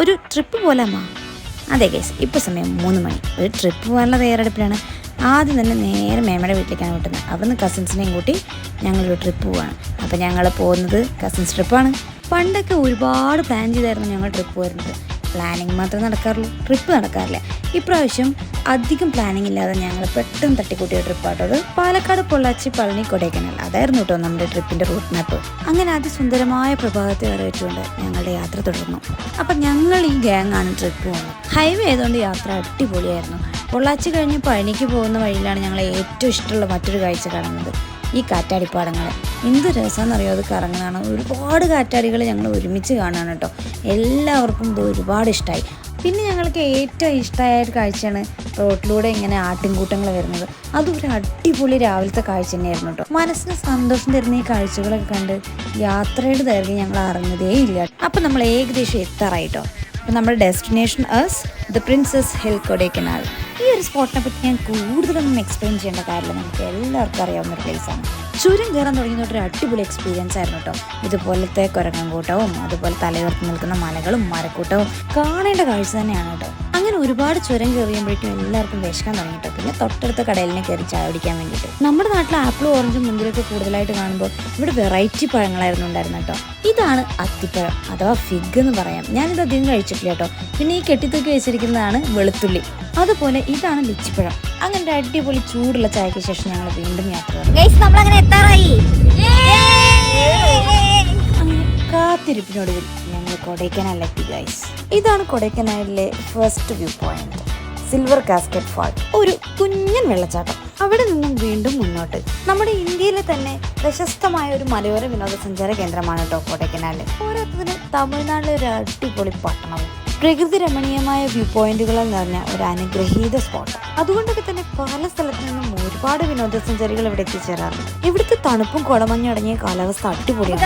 ഒരു ട്രിപ്പ് പോലെ മാറും അതെ ഗൈസ് ഇപ്പോൾ സമയം മൂന്ന് മണി. ഒരു ട്രിപ്പ് പോകാനുള്ള തയ്യാറെടുപ്പിലാണ്. ആദ്യം തന്നെ നേരെ മേമയുടെ വീട്ടിലേക്കാണ് വിട്ടുന്നത്. അവിടുന്ന് കസിൻസിനെയും കൂട്ടി ഞങ്ങളൊരു ട്രിപ്പ് പോവാണ്. അപ്പോൾ ഞങ്ങൾ പോകുന്നത് കസിൻസ് ട്രിപ്പാണ് പണ്ടൊക്കെ ഒരുപാട് പ്ലാൻ ചെയ്തായിരുന്നു ഞങ്ങൾ ട്രിപ്പ് വരുന്നത് പ്ലാനിങ് മാത്രമേ നടക്കാറുള്ളൂ. ട്രിപ്പ് നടക്കാറില്ല. ഇപ്രാവശ്യം അധികം പ്ലാനിങ് ഇല്ലാതെ ഞങ്ങൾ പെട്ടെന്ന് തട്ടിക്കൂട്ടിയ ട്രിപ്പാട്ടത് പാലക്കാട് പൊള്ളാച്ചി പളനി കൊടൈക്കനാൽ. അതായിരുന്നു കേട്ടോ നമ്മുടെ ട്രിപ്പിന്റെ റൂട്ട് മാപ്പ് അങ്ങനെ അതിസുന്ദരമായ പ്രഭാതത്തെ വരവേറ്റുകൊണ്ട് ഞങ്ങളുടെ യാത്ര തുടർന്നു. അപ്പം ഞങ്ങൾ ഈ ഗ്യാങ് ആണ് ട്രിപ്പ് പോകുന്നത്. ഹൈവേ ആയതുകൊണ്ട് യാത്ര അടിപൊളിയായിരുന്നു. പൊള്ളാച്ചി കഴിഞ്ഞ് പഴനിക്ക് പോകുന്ന വഴിയിലാണ് ഞങ്ങൾ ഏറ്റവും ഇഷ്ടമുള്ള മറ്റൊരു കാഴ്ച കാണുന്നത്. ഈ കാറ്റാടിപ്പാടങ്ങൾ എന്ത് രസമെന്നറിയോ അത് കറങ്ങുന്നതാണ്. ഒരുപാട് കാറ്റാടികൾ ഞങ്ങൾ ഒരുമിച്ച് കാണാണ് കേട്ടോ. എല്ലാവർക്കും ഇത് ഒരുപാട് ഇഷ്ടമായി പിന്നെ ഞങ്ങൾക്ക് ഏറ്റവും ഇഷ്ടമായ ഒരു കാഴ്ചയാണ് റോട്ടിലൂടെ ഇങ്ങനെ ആട്ടിൻകൂട്ടങ്ങൾ വരുന്നത്. അതും ഒരു അടിപൊളി രാവിലത്തെ കാഴ്ച തന്നെയായിരുന്നു കേട്ടോ. മനസ്സിന് സന്തോഷം തരുന്ന ഈ കാഴ്ചകളൊക്കെ കണ്ട് യാത്രയുടെ ദൈർഘ്യം ഞങ്ങൾ അറിഞ്ഞതേ ഇല്ല അപ്പം നമ്മൾ ഏകദേശം എത്താറായിട്ടോ അപ്പം നമ്മുടെ destination as the princess hill Kodaikanal ഈ ഒരു സ്പോട്ടിനെ പറ്റി ഞാൻ കൂടുതലൊന്നും എക്സ്പ്ലെയിൻ ചെയ്യേണ്ട കാര്യമില്ല. നമുക്ക് എല്ലാവർക്കും അറിയാവുന്ന ഒരു പ്ലേസാണ് ചുരം കയറാൻ തുടങ്ങിയ ഒരു അടിപൊളി എക്സ്പീരിയൻസ് ആയിരുന്നു കേട്ടോ ഇതുപോലത്തെ കുരങ്ങൻകൂട്ടവും അതുപോലെ തലയുയർത്തി നിൽക്കുന്ന മലകളും മരക്കൂട്ടവും കാണേണ്ട കാഴ്ച തന്നെയാണ് കേട്ടോ അങ്ങനെ ഒരുപാട് ചുരം കയറിയുമ്പോഴേക്കും എല്ലാവർക്കും വിശക്കാൻ തുടങ്ങിയിട്ട്. പിന്നെ തൊട്ടടുത്ത കടയിലിനെ കയറി ചായ കുടിക്കാൻ വേണ്ടിയിട്ട്. നമ്മുടെ നാട്ടിൽ ആപ്പിളും ഓറഞ്ചും മുന്തിരിയൊക്കെ കൂടുതലായിട്ട് കാണുമ്പോൾ ഇവിടെ വെറൈറ്റി പഴങ്ങളായിരുന്നു ഉണ്ടായിരുന്നത് കേട്ടോ. ഇതാണ് അത്തിപ്പഴം അഥവാ ഫിഗ് എന്ന് പറയാം. ഞാനിത് അധികം കഴിച്ചിട്ടില്ല കേട്ടോ. പിന്നെ ഈ കെട്ടിത്തൂക്കി വെച്ചിരിക്കുന്നതാണ് വെളുത്തുള്ളി. അതുപോലെ ഇതാണ് ലിച്ചിപ്പഴം. അങ്ങനെ അടിപൊളി ചൂടുള്ള ചായക്ക് ശേഷം ഞങ്ങൾ വീണ്ടും യാത്ര നമ്മൾ അങ്ങനെ എത്താറായി. കാത്തിരിപ്പിനൊടുവിൽ ഞങ്ങൾ കൊടൈക്കനാലിലെത്തി ഗൈസ് ഇതാണ് കൊടൈക്കനാലിലെ first view point silver cascade fall ഒരു കുഞ്ഞൻ വെള്ളച്ചാട്ടം. അവിടെ നിന്നും വീണ്ടും മുന്നോട്ട്. നമ്മുടെ ഇന്ത്യയിലെ തന്നെ പ്രശസ്തമായ ഒരു മലയോര വിനോദസഞ്ചാര കേന്ദ്രമാണ് കേട്ടോ കൊടൈക്കനാൽ പോരാത്തതിന് തമിഴ്നാട്ടിലെ ഒരു അടിപൊളി പട്ടണവും പ്രകൃതി രമണീയമായ വ്യൂ പോയിന്റുകളാൽ നിറഞ്ഞ ഒരു അനുഗ്രഹീത സ്പോട്ട് അതുകൊണ്ടൊക്കെ തന്നെ പല സ്ഥലത്തു നിന്നും ഒരുപാട് വിനോദസഞ്ചാരികൾ ഇവിടെ എത്തിച്ചേരാറുണ്ട്. ഇവിടുത്തെ തണുപ്പും കുളമഞ്ഞും അടങ്ങിയ കാലാവസ്ഥ അടിപൊളിയാണ്.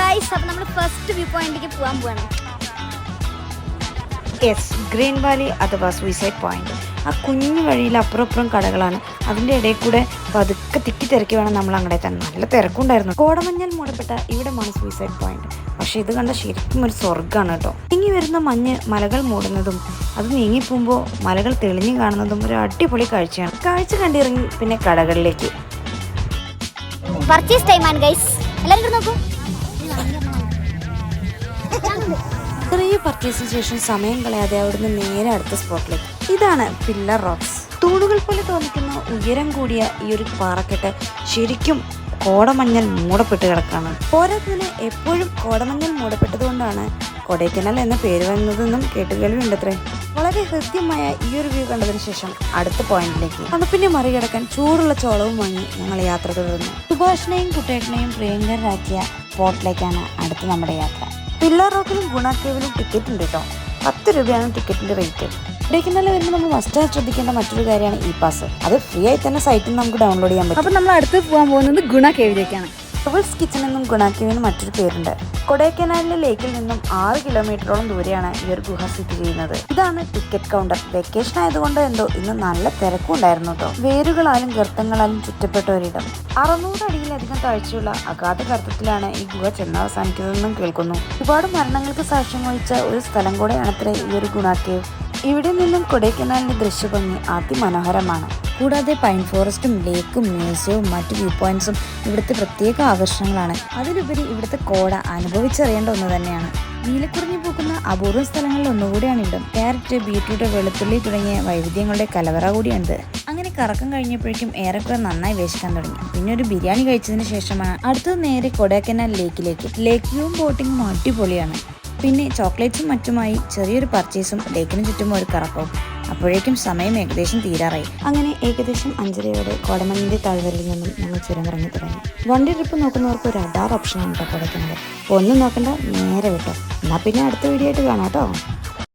നമ്മൾ ഫസ്റ്റ് വ്യൂ പോയിന്റിലേക്ക് പോകാൻ പോവാണ്. യെസ് ഗ്രീൻ വാലി അഥവാ സൂയിസൈഡ് പോയിന്റ് ആ കുഞ്ഞു വഴിയിൽ അപ്പുറപ്പുറം അപ്പുറം കടകളാണ്. അതിന്റെ ഇടയിൽ കൂടെ പതുക്കെ തിക്കി തിരക്കി വേണം നമ്മൾ അങ്ങോട്ട് എത്താൻ. നല്ല തിരക്കുണ്ടായിരുന്നു. കോടമഞ്ഞൽ മൂടപ്പെട്ട ഇവിടമാണ് സൂയിസൈഡ് പോയിന്റ് പക്ഷെ ഇത് കണ്ട ശരിക്കും ഒരു സ്വർഗമാണ് കേട്ടോ. നീങ്ങി വരുന്ന മഞ്ഞ് മലകൾ മൂടുന്നതും അത് നീങ്ങിപ്പോകുമ്പോൾ മലകൾ തെളിഞ്ഞു കാണുന്നതും ഒരു അടിപൊളി കാഴ്ചയാണ്. കാഴ്ച കണ്ടിറങ്ങി പിന്നെ കടകളിലേക്ക്. പർച്ചേസ് ടൈം ആണ് ഗൈസ് എല്ലാവരും നോക്കൂ. ചെറിയ പർച്ചേസിന് ശേഷം സമയം കളയാതെ അവിടുന്ന് നേരെ അടുത്ത സ്പോട്ടിലേക്ക് ഇതാണ് പില്ലർ റോക്സ് തൂണുകൾ പോലെ തോന്നിക്കുന്ന ഉയരം കൂടിയ ഈ ഒരു പാറക്കെട്ട് ശരിക്കും കോടമഞ്ഞൽ മൂടപ്പെട്ട് കിടക്കാണ്. പോരാത്തതിന് എപ്പോഴും കോടമഞ്ഞൽ മൂടപ്പെട്ടതുകൊണ്ടാണ് കൊടൈക്കനാൽ എന്ന പേര് വന്നതെന്നും കേട്ടുകേൾവിയുണ്ടത്രേ. വളരെ ഹൃദ്യമായ ഈ ഒരു വ്യൂ കണ്ടതിന് ശേഷം അടുത്ത പോയിന്റിലേക്ക്. തണുപ്പിനെ മറികടക്കാൻ ചൂടുള്ള ചോളവും വാങ്ങി ഞങ്ങൾ യാത്ര തുടർന്നു. സുഭാഷിനെയും കുട്ടേട്ടനെയും പ്രിയങ്കരാക്കിയ സ്പോട്ടിലേക്കാണ് അടുത്ത നമ്മുടെ യാത്ര. പില്ലർ റോക്കിലും ഗുണ കേവിലും ടിക്കറ്റ് ഉണ്ട് കേട്ടോ പത്ത് രൂപയാണ് ടിക്കറ്റിന്റെ റേറ്റ് കൊടൈക്കനാൽ വരുമ്പോൾ നമ്മൾ മസ്റ്റ് ശ്രദ്ധിക്കേണ്ട മറ്റൊരു കാര്യമാണ് ഇ പാസ് അത് ഫ്രീ ആയി തന്നെ സൈറ്റിൽ നമുക്ക് ഡൗൺലോഡ് ചെയ്യാൻ പറ്റും. അപ്പൊ നമ്മൾ അടുത്ത് പോകാൻ പോകുന്നത് ഗുണ കേവിലേക്കാണ് ഫ്ലവേഴ്സ് കിച്ചൺ എന്നും ഗുണാക്കിവിന് മറ്റൊരു പേരുണ്ട്. കൊടൈക്കനാലിലെ ലേക്കിൽ നിന്നും ആറ് കിലോമീറ്ററോളം ദൂരെയാണ് ഈ ഒരു ഗുഹ സ്ഥിതി ചെയ്യുന്നത്. ഇതാണ് ടിക്കറ്റ് കൗണ്ടർ. വെക്കേഷൻ ആയതുകൊണ്ട് എന്തോ ഇന്ന് നല്ല തിരക്കുണ്ടായിരുന്നു കേട്ടോ വേരുകളാലും ഗർത്തങ്ങളാലും ചുറ്റപ്പെട്ട ഒരിടം. അറുന്നൂറ് അടിയിലധികം താഴ്ചയുള്ള അഗാധ ഗർത്തത്തിലാണ് ഈ ഗുഹ ചെന്ന് അവസാനിക്കുന്നതെന്നും കേൾക്കുന്നു. ഒരുപാട് മരണങ്ങൾക്ക് സാക്ഷ്യം വഹിച്ച ഒരു സ്ഥലം കൂടെയാണത്രേ ഈ ഒരു ഗുണാക്കേവ് ഇവിടെ നിന്നും കൊടൈക്കനാലിന്റെ ദൃശ്യഭംഗി അതിമനോഹരമാണ്. കൂടാതെ പൈൻ ഫോറസ്റ്റും ലേക്കും മ്യൂസിയവും മറ്റു വ്യൂ പോയിന്റ്സും ഇവിടുത്തെ പ്രത്യേക ആകർഷണങ്ങളാണ്. അതിലുപരി ഇവിടുത്തെ കോട അനുഭവിച്ചറിയേണ്ട ഒന്ന് തന്നെയാണ്. നീലക്കുറിഞ്ഞു പോകുന്ന അപൂർവ സ്ഥലങ്ങളിൽ ഒന്നുകൂടിയാണ് ഇവിടം. ക്യാരറ്റ് ബീറ്റ്റൂട്ട് വെളുത്തുള്ളി തുടങ്ങിയ വൈവിധ്യങ്ങളുടെ കലവറ കൂടിയാണിത് അങ്ങനെ കറക്കം കഴിഞ്ഞപ്പോഴേക്കും ഏറെക്കുറെ നന്നായി വേശിക്കാൻ തുടങ്ങി. പിന്നെ ഒരു ബിരിയാണി കഴിച്ചതിന് ശേഷമാണ് അടുത്തത് നേരെ കൊടൈക്കനാൽ ലേക്കിലേക്ക്. ലേക്ക് വ്യൂവും ബോട്ടിങ്ങും അടിപൊളിയാണ്. പിന്നെ ചോക്ലേറ്റ്സും മറ്റുമായി ചെറിയൊരു പർച്ചേസും ലേക്കിന് ചുറ്റും ഒരു കറക്കവും. അപ്പോഴേക്കും സമയം ഏകദേശം തീരാറായി. അങ്ങനെ ഏകദേശം അഞ്ചരയോടെ കോടമഞ്ഞിന്റെ താഴ്വരയിൽ നിന്നും ഞങ്ങൾ ചുരമിറങ്ങി തുടങ്ങി. വണ്ടി ട്രിപ്പ് നോക്കുന്നവർക്ക് ഒരു അഡാർ ഓപ്ഷനാണ് കേട്ടോ കൊടുക്കുന്നത്. ഒന്നും നോക്കണ്ട നേരെ വിട്ടോ. എന്നാ പിന്നെ അടുത്ത വീഡിയോ ആയിട്ട് കാണാം കേട്ടോ.